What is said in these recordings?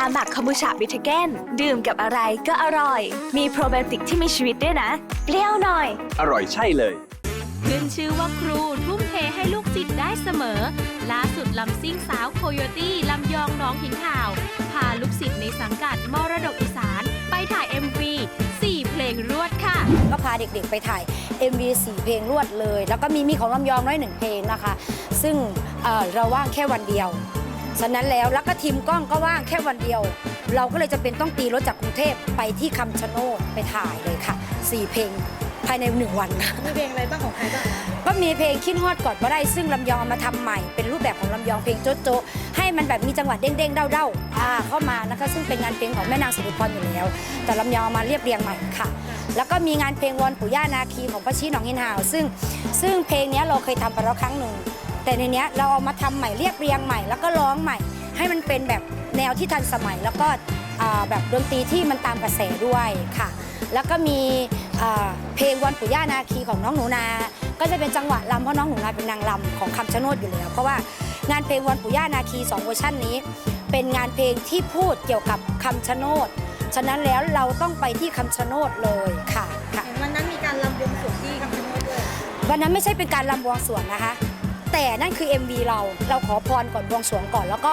าหมักคอมบูชาบิทเกนดื่มกับอะไรก็อร่อย มีโปรไบโอติกที่มีชีวิตด้วยนะ เปรี้ยวหน่อย อร่อยใช่เลย ขึ้นชื่อว่าครูทุ่มเทให้ลูกศิษย์ได้เสมอ ล่าสุดลำซิ่งสาวโคโยตี้ลำยองน้องหินข่าว พาลูกศิษย์ในสังกัดมรดกอีสาน ไปถ่าย MV 4 เพลงรวดค่ะ ก็พาเด็กๆไปถ่าย MV 4 เพลงรวดเลย แล้วก็มีมีของลำยองน้อยหนึ่งเพลงนะคะ ซึ่งเอ่อเราว่างแค่วันเดียว ฉะนั้นแล้วแล้วก็ทีมกล้องก็ว่างแค่วันเดียว เราก็เลยจะเป็นต้องตีรถจากกรุงเทพไปที่คำชะโนดไปถ่ายเลยค่ะ4เพลงภายในหนึ่งวันค่ะ มีเพลงอะไรบ้างของใครบ้างคะก็มีเพลงคิดฮอดกอดบ่ได้ซึ่งลำยองเอามาทำใหม่ เป็นรูปแบบของลำยองเพลงโจ๊ะโจ๊ะให้มันแบบมีจังหวะเด้งๆเด้าๆอ่าเข้ามานะคะซึ่งเป็นงานเพลงของแม่นางสิริพรอยู่แล้ว แต่ลำยองเอามาเรียบเรียงใหม่ค่ะ แล้วก็มีงานเพลงวอนปู่ย่านาคีของพระชีหนองหินหาว ซึ่งซึ่งเพลงเนี้ยเราเคยทำไปแล้วครั้งหนึ่ง แต่ในเนี้ยเราเอามาทำใหม่เรียบเรียงใหม่ แล้วก็ร้องใหม่ ให้มันเป็นแบบแนวที่ทันสมัย แล้วก็อ่าแบบดนตรีที่มันตามกระแสด้วยค่ะ แล้วก็มีอ่าเพลงวันปู่ย่านาคีของน้องหนูนา ก็จะเป็นจังหวะลำเพราะน้องหนูนาเป็นนางลำของคำชะโนดอยู่แล้วเพราะว่างานเพลงวันปู่ย่านาคีสองเวอร์ชันนี้ เป็นงานเพลงที่พูดเกี่ยวกับคำชะโนดฉะนั้นแล้วเราต้องไปที่คำชะโนดเลยค่ะค่ะเห็นวันนั้นมีการรำบวงสรวงที่คำชะโนดด้วยวันนั้นไม่ใช่เป็นการรำบวงสรวงนะคะ แต่นั่นคือ MV เราเราขอพรก่อนบวงสรวงก่อน แล้วก็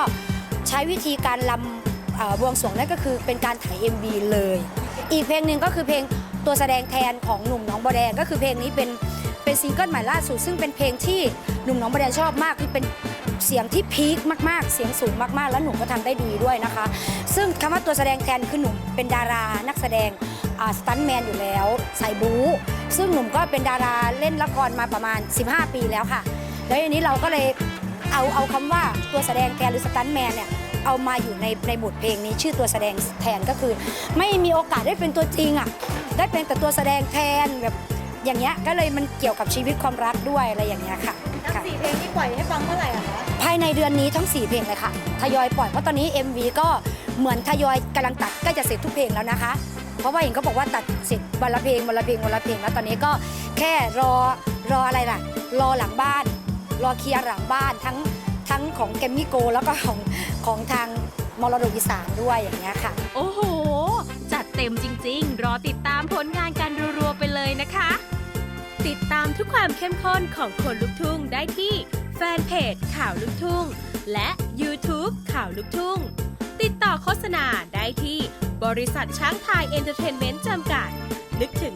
ใช้วิธีการรำบวงสรวงนั่นก็คือเป็นการถ่าย MV เลย อีกเพลงหนึ่งก็คือเพลงตัวแสดงแทนของหนุ่มหน้องบัวแดงก็คือเพลงนี้เป็นเป็นซิงเกิลใหม่ล่าสุดซึ่งเป็นเพลงที่หนุ่มหน้องบัวแดงชอบมากคือเป็นเสียงที่พีคมากๆ เสียงสูงมากๆ แล้วหนุ่มก็ทำได้ดีด้วยนะคะ ซึ่งคำว่าตัวแสดงแทนคือหนุ่มเป็นดารานักแสดงสตันแมนอยู่แล้วใสายบู๊ซึ่งหนุ่มก็เป็นดาราเล่นละครมาประมาณ 15 ปีแล้วค่ะ แล้วทีนี้เราก็เลยเอาเอาคำว่าตัวแสดงแทนหรือสตันแมนเนี่ยเอามาอยู่ในในบทเพลงนี้ชื่อตัวแสดงแทนก็คือ ไม่มีโอกาสได้เป็นตัวจริงอะได้เป็นแต่ตัวแสดงแทนแบบอย่างเงี้ยก็เลยมันเกี่ยวกับชีวิตความรักด้วยอะไรอย่างเงี้ยค่ะทั้งค่ะ สี่เพลงที่ปล่อยให้ฟังเมื่อไหร่อะคะภายในเดือนนี้ทั้ง 4 เพลงเลยค่ะ ทยอยปล่อย เพราะตอนนี้ MV ก็เหมือนทยอยกำลังตัดใกล้จะเสร็จทุกเพลงแล้วนะคะ เพราะว่าเห็นก็บอกว่าตัดเสร็จวันละเพลงวันละเพลงวันละเพลงแล้วตอนนี้ก็แค่รอรออะไรล่ะ รอหลังบ้าน รอเคลียร์หลังบ้านทั้งทั้งของแกมมี่โก แล้วก็ของของทางมรดกอีสานด้วยอย่างเงี้ยค่ะ โอ้โห จัดเต็มจริง ๆ รอติดตามผลงานกันรัวๆไปเลยนะคะ ติดตามทุกความเข้มข้นของคนลุกทุ่งได้ที่แฟนเพจข่าวลุกทุ่ง และ YouTube ข่าวลุกทุ่ง ติดต่อโฆษณาได้ที่บริษัทช้างไทยเอนเตอร์เทนเมนต์จำกัด นึกถึง